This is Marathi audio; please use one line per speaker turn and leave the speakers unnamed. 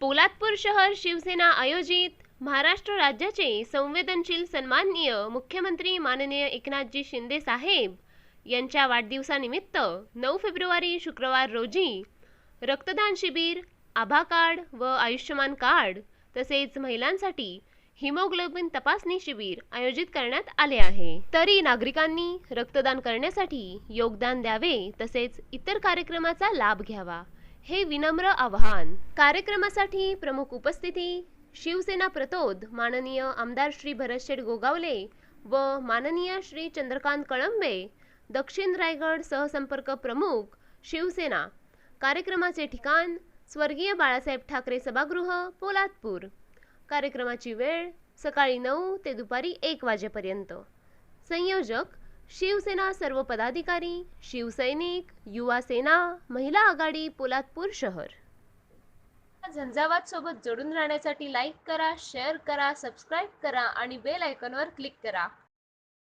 पोलादपूर शहर शिवसेना आयोजित महाराष्ट्र राज्याचे संवेदनशील सन्माननीय मुख्यमंत्री माननीय एकनाथजी शिंदे साहेब यांच्या वाढदिवसानिमित्त नऊ फेब्रुवारी शुक्रवार रोजी रक्तदान शिबिर आभा कार्ड व आयुष्यमान कार्ड तसेच महिलांसाठी हिमोग्लोबिन तपासणी शिबिर आयोजित करण्यात आले आहे. तरी नागरिकांनी रक्तदान करण्यासाठी योगदान द्यावे तसेच इतर कार्यक्रमाचा लाभ घ्यावा. हे विनम्र आवाहन. कार्यक्रमासाठी प्रमुख उपस्थिती शिवसेना प्रतोद माननीय आमदार श्री भरतशेठ गोगावले व माननीय श्री चंद्रकांत कळंबे दक्षिण रायगड सहसंपर्क प्रमुख शिवसेना. कार्यक्रमाचे ठिकाण स्वर्गीय बाळासाहेब ठाकरे सभागृह पोलादपूर. कार्यक्रमाची वेळ सकाळी नऊ ते दुपारी एक वाजेपर्यंत. संयोजक शिवसेना सर्व पदाधिकारी शिवसैनिक युवा सेना महिला आघाडी पोलादपूर शहर. झंझावात सोबत जोडून राहण्यासाठी लाईक करा शेअर करा सबस्क्राईब करा आणि बेल आयकॉनवर क्लिक करा.